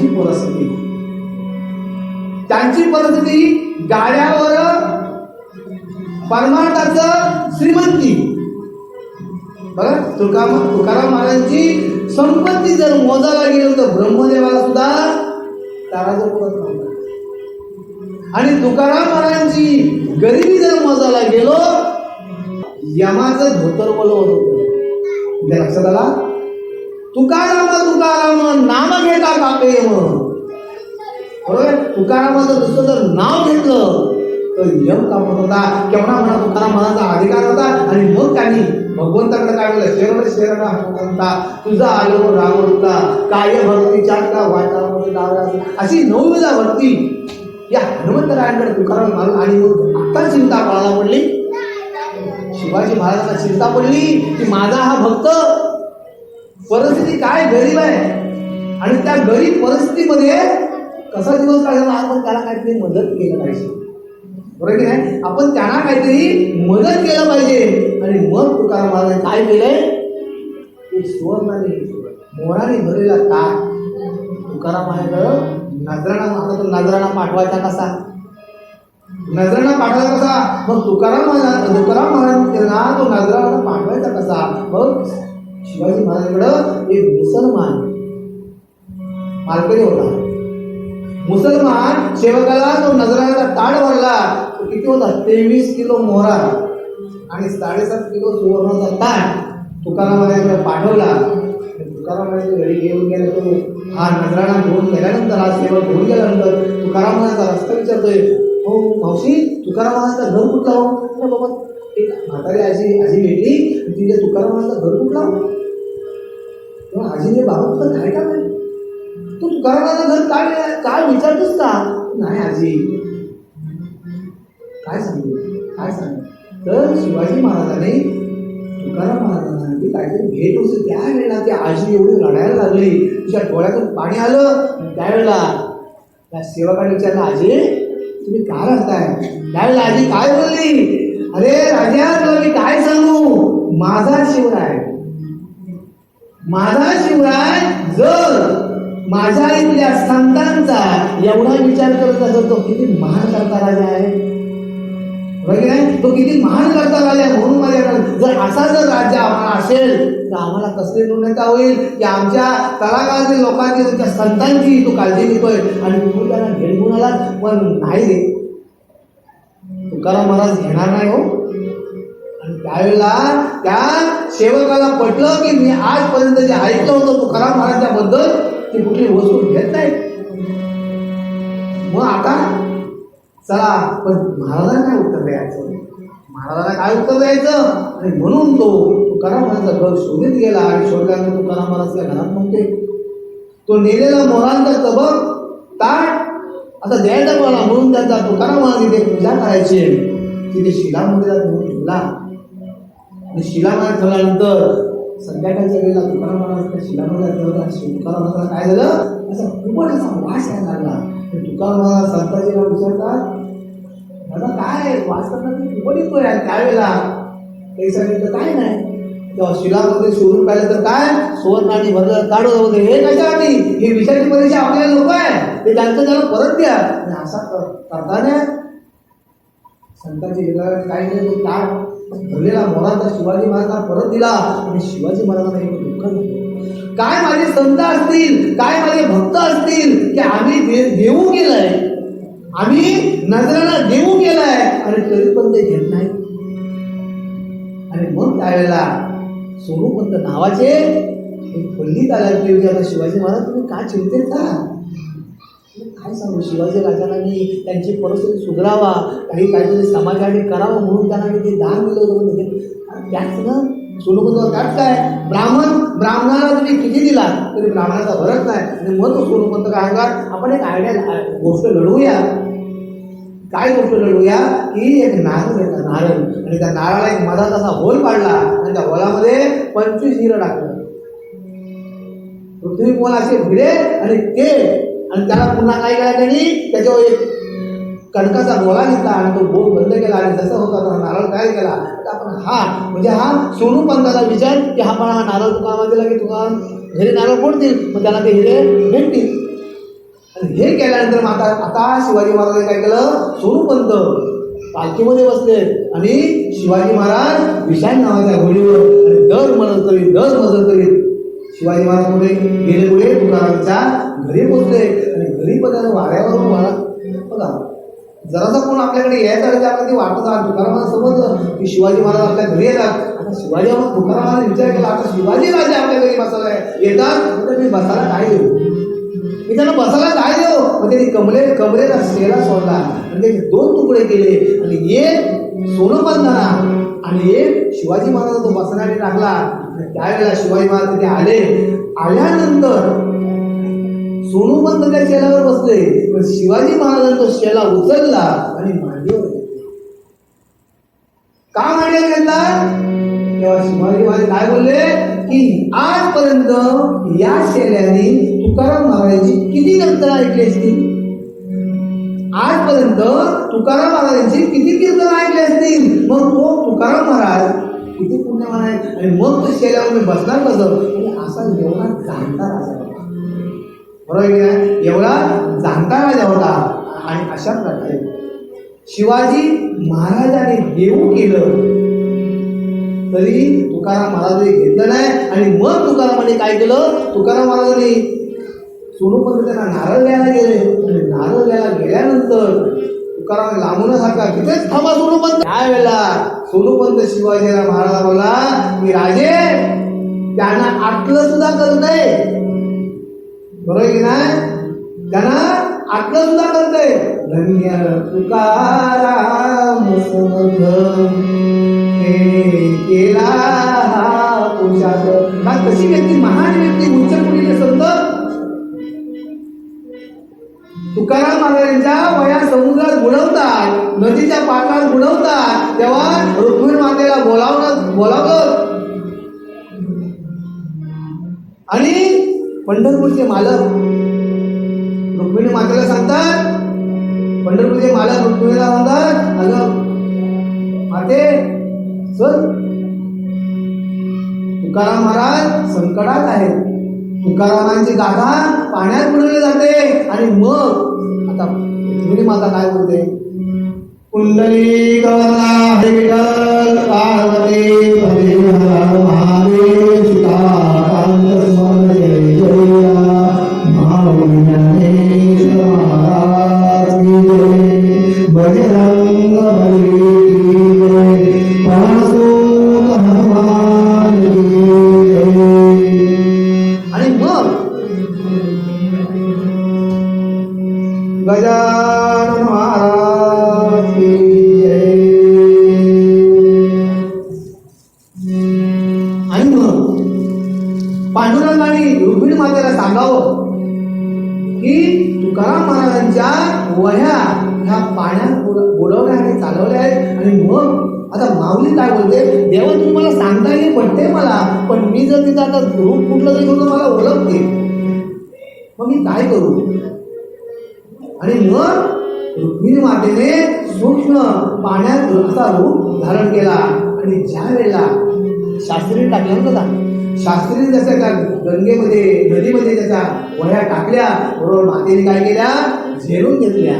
त्यांची परिस्थिती. त्यांची परिस्थिती गाड्यावर परमार्थाच श्रीमंती. बघा तुका तुकाराम महाराजांची संपत्ती जर मोजायला गेलं तर ब्रह्मदेवाला सुद्धा तारा नव्हता आणि तुकाराम महाराजांची गरिबी जर मोजायला गेलो यमाचं धोतर बोलवत होत. लक्षात आला? तुकाराम तुकाराम नाम घेता कापे यम बरोबर? तुकारामाचं दुसरं जर नाव घेतलं तर यम काम होता? केवढा म्हणा तुकाराम मनाचा अधिकार होता? आणि मग त्यांनी भगवंताकडे काय बोललं शेर शेर म्हणता तुझा आलो होता. काय भक्तीच्या का वाटामध्ये लावला अशी नवविधा भक्ती या हनुमंतरायांकडे तुकाराम महाराज आणि मग आता चिंता पाळायला पडली. शिवाजी महाराजांना चिंता पडली की माझा हा भक्त परिस्थिती काय गरीब आहे? आणि त्या गरीब परिस्थितीमध्ये कसा दिवस काढला आपण त्याला काहीतरी मदत केलं पाहिजे. बरोबर की नाही? आपण त्यांना काहीतरी मदत केलं पाहिजे. आणि मग तुकाराम महाराजांनी काय केलंय? ते सुवर्णाने मोराने भरलेला काय तुकाराम महाराज नजराणा आता तो नजराणा पाठवायचा कसा? नजराणा पाठवायचा कसा? मग तुकाराम महाराज तुकाराम महाराज तो नजराणा पाठवायचा कसा? मग शिवाजी महाराजांकडं एक मुसलमान मालकरी होता. मुसलमान सेवकाला तो नजराचा ताड वाढला तो किती होता? तेवीस किलो मोहरा आणि साडेसात किलो सुवर्णाचा ताट तुकारामाने पाठवला. आणि तुकारामाने घरी घेऊन गेला तो हा नजराणा घेऊन गेल्यानंतर हा सेवक घेऊन गेल्यानंतर तुकारामाचा रस्ता विचारतोय हो मावशी तुकारामाचा घर कुठला हो? बाबा एक म्हातारी आजी आजी भेटली तिच्या तिथे घर कुठला तेव्हा आजीने बाबा तुला काय का तू तुकारामाचं घर काय काय विचारतोस का? नाही आजी. काय सांगू? काय सांगू? तर शिवाजी महाराजांनी तुकाराम महाराजांना ती काहीतरी भेट होती. त्यावेळेला ती आजी एवढी रडायला लागली. तुझ्या डोळ्यातून पाणी आलं. त्यावेळेला त्या सेवकाने विचारलं आजी तुम्ही काय राहताय त्यावेळेला आजी काय बोलली? अरे राजा तुला मी काय सांगू? माझा शिवराय. माझा शिवराय जर माझ्या इथल्या संतांचा एवढा विचार करत असेल तो किती महान करता राजा आहे. नाही तो किती महान करता राजा आहे म्हणून माझ्या जर असा जर राजा आम्हाला असेल तर आम्हाला कसली न्यूनता होईल? की आमच्या तळागाळातील लोकांची तुमच्या संतांची तो काळजी घेतोय आणि तू त्यांना घेऊन आला पण नाही. देत तुकाराम महाराज घेणार नाही हो. आणि त्यावेळेला त्या सेवकाला पटलं की मी आजपर्यंत जे ऐकलं होतं तुकाराम महाराजाबद्दल ती कुठली वस्तू घेत नाही मग आता चला पण महाराजांना काय उत्तर द्यायचं? महाराजांना काय उत्तर द्यायचं? आणि म्हणून तो तुकाराम महाराजांचं घर शोधित गेला आणि शोधल्यानंतर तुकाराम महाराजच्या घरात म्हणते तो नेलेला मोरांचा तबक ताट आता द्यायचा मला म्हणून त्यांचा तुकाराम महाराज इथे पूजा करायची तिथे शिला मंदिरात नेऊन ठेवला. आणि शिला मंदिरात ठेवल्यानंतर संध्याकाळच्या वेळेला तुकारामाला त्या शिला मंदिरात ठेवला तुकारामाला काय झालं? त्याचा खूपच असा वास यायला लागला. तुकारामाला संताजीला विचारतात दादा काय वास करणार की खूपच येतोय आणि त्यावेळेला. काही सांगितलं काय नाही. तेव्हा शिलामध्ये शोधून पाहिलं तर काय? सुवर्ण आणि भरलं काढून होते हे कशासाठी? हे विषयाची परीक्षा आपल्याला लोक आहे. ते त्यांचं त्याला परत द्या. आणि असा कर- करताना संताची काही नाही तो ताट भरलेला मोराचा शिवाजी महाराजांना परत दिला. आणि शिवाजी महाराजांना एक दुःख झालं. काय माझे संत असतील काय माझे भक्त असतील की आम्ही देऊ केलंय आम्ही नजराला देऊ गेलाय. आणि तरी पण ते घेत नाही आणि मग त्यावेळेला सोनूपंत नावाचे एक पंडित आला ते विचारला शिवाजी महाराज तुम्ही काय चिंतेत का काय सांगू? शिवाजी राजांनी त्यांची परिस्थिती सुधारावा काही काहीतरी समाजाने करावं म्हणून त्यांना ते दान दिलं होतं त्याच ना सोनूपंत त्याच काय? ब्राह्मण ब्राह्मणाला तुम्ही किती दिला? तरी ब्राह्मणाचा भरत नाही. आणि मग तो सोनूपंत काय सांगा आपण एक आयडिया गोष्ट लढवूया काय गोष्ट लढूया की एक नारळ घेतला नारळ. आणि त्या नारळाला एक मधात असा होल पाडला आणि त्या होलामध्ये पंचवीस हिरं टाकलं. पृथ्वी कोण असे भिडे आणि ते आणि त्याला पुन्हा काय केलं त्यांनी? त्याच्यावर एक कणकाचा गोळा घेतला आणि तो बोल बंद केला आणि जसं होता तसा नारळ काय केला. तर आपण हा म्हणजे हा सोनू पंताचा विचार की हा पण हा नारळ तुका दिला की तुका घरी नारळ फोडतील मग त्याला ते हिरे भेटतील. आणि हे केल्यानंतर मग आता आता शिवाजी महाराजांनी काय केलं? सोनूपंत पालखीमध्ये बसले आणि शिवाजी महाराज विशाल नावाच्या घोडीवर आणि दर मजल करीत दर मजल करीत शिवाजी महाराज पुढे गेले पुढे तुकारामच्या घरी पोचले आणि घरी पण वाऱ्यावर वारा बघा जरासा कोण आपल्याकडे यायचा म्हणजे आपल्याला ते वाटत आहे तुकारामाला समजलं की शिवाजी महाराज आपल्या घरी येतात आता शिवाजी महाराज तुकारामाला विचार केला. आता शिवाजी राजे आपल्या घरी बसायला येतात तर मी बसायला काय देऊ? मी त्यांना बसायला काय देऊ? मग त्यांनी कमले कमरेला शेला सोडला. आणि त्याचे दोन तुकडे केले. आणि एक सोनपंथाना आणि एक शिवाजी महाराज तो बसण्यासाठी टाकला. त्यावेळेला शिवाजी महाराज तिथे आले. आल्यानंतर सोनूपंत त्या शेलावर बसले. पण शिवाजी महाराजांचा शेला उचलला आणि मांडीवर का मांडीवर घेतला? तेव्हा शिवाजी महाराज काय बोलले? की आजपर्यंत या शेल्याने तुकाराम महाराजांची किती नंतर ऐकली असती? आजपर्यंत तुकाराम महाराजांची किती कीर्तन ऐकली असतील मग तो तुकाराम महाराज किती पुण्यवान आहे. आणि मग तो शेल्यावर मी बसणार कसं? आणि असा एवढा जाणता राजा बरोबर आहे एवढा जाणता राजा होता. आणि अशा प्रकारे शिवाजी महाराजाने देऊ केलं तरी तुकाराम महाराजांनी घेतलं नाही. आणि मग तुकारामाने काय केलं? तुकाराम महाराजांनी पण त्यांना नारळ द्यायला गेले. आणि नारळ द्यायला गेल्यानंतर तुकाराम लांबूनसारखा तिथेच थांबा सोनूपंत. त्यावेळेला सोनोपंत शिवाजीला महाराज बोला की राजे त्यांना आटलं सुद्धा करत नाही. बरोबर की नाही? त्यांना आटलं सुद्धा करतंय धन्य तुकाराम समर्थ केला हा कशी व्यक्ती महान व्यक्ती उच्च कुठे संत तुकाराम महाराजांच्या वया समुद्रात बुडवतात नदीच्या पात्रात बुडवतात तेव्हा रुक्मिणी मातेला बोलावलं बोलावलं. आणि पंढरपूरचे मालक रुक्मिणी मातेला सांगतात पंढरपूरचे मालक रुक्मिणीला म्हणतात अगं माते चल. तुकाराम महाराज संकटात आहेत. तुकारामांची गाथा पाण्यात बुडवली जाते. आणि मग आता रुक्मिणी माता काय बोलते? कुंडली कवला विठ्ठल पार्वती मातेला सांगावं की तुकाराम महाराजांच्या वह्या ह्या पाण्यात बोलवल्या आणि चालवल्या आहेत. आणि मग आता माऊली काय बोलते? देवा तुम्ही मला सांगता येईल पडते मला पण मी जर तिथं आता रूप कुठलं तरी घेऊन मला ओळखते. मग मी काय करू? आणि मग रुक्मिणी मातेने सूक्ष्म पाण्यात असा रूप धारण केला. आणि ज्या वेळेला शास्त्री टाकल्या शास्त्रीने शास्त्री जसं का गंगेमध्ये नदीमध्ये त्याच्या वह्या टाकल्या बरोबर मातेने काय केल्या? झेरून घेतल्या.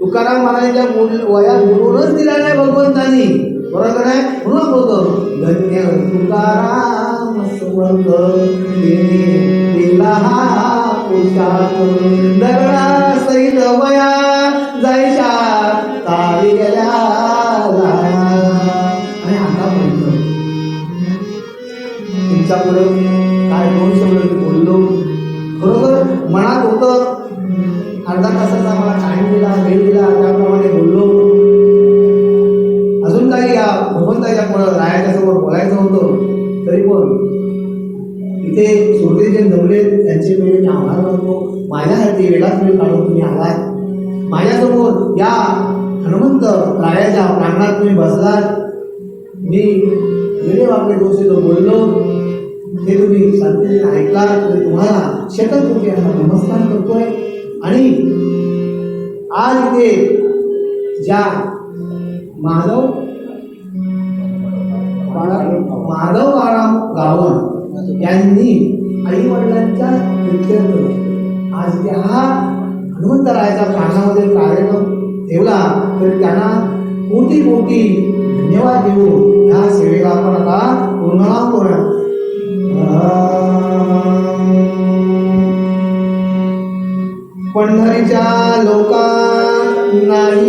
तुकाराम महाराजांच्या मूल वया बुडूनच दिल्या नाही भगवंतानी. बरोबर आहे म्हणून बोलतो धन्य तुकाराम समर्थ दिला हा पोशाख दगडा सहित तुमच्यापुढे काय दोन शब्द बोललो. खरोखर मनात होतं अर्धा तासाचा मला टाइम दिला वेळ दिला त्याप्रमाणे बोललो. अजून काही या भगवंताच्या पुढं रायाच्या समोर बोलायचं होतं तरी पण इथे सोडले जे जमले त्यांचे वेळ मी आभार मानतो. माझ्यासाठी वेळात वेळ काढून तुम्ही आलात. माझ्यासमोर या हनुमंत रायाच्या प्रांगणात तुम्ही बसलात. मी वेळे वापरे दोषे तो बोललो. ते तुम्ही शांतीने ऐकला तरी तुम्हाला शेतात तुम्ही यांना नमस्कार करतोय. आणि आज ते ज्या माधव माधव आराम गावन यांनी आई वडिलांच्या आज त्या हनुमंतरायाच्या प्राणामध्ये कार्यक्रम ठेवला. तर त्यांना कोटी कोटी धन्यवाद देऊन ह्या सेवेला आपण आता पूर्ण पंढरीच्या लोकांनाही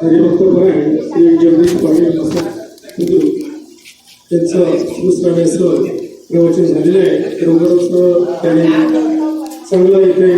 हरिभक्त परायण श्री जगदीश पाटील त्यांचं दुसऱ्या प्रवचन झालेलं आहे लवकरच त्यांनी चांगला इथे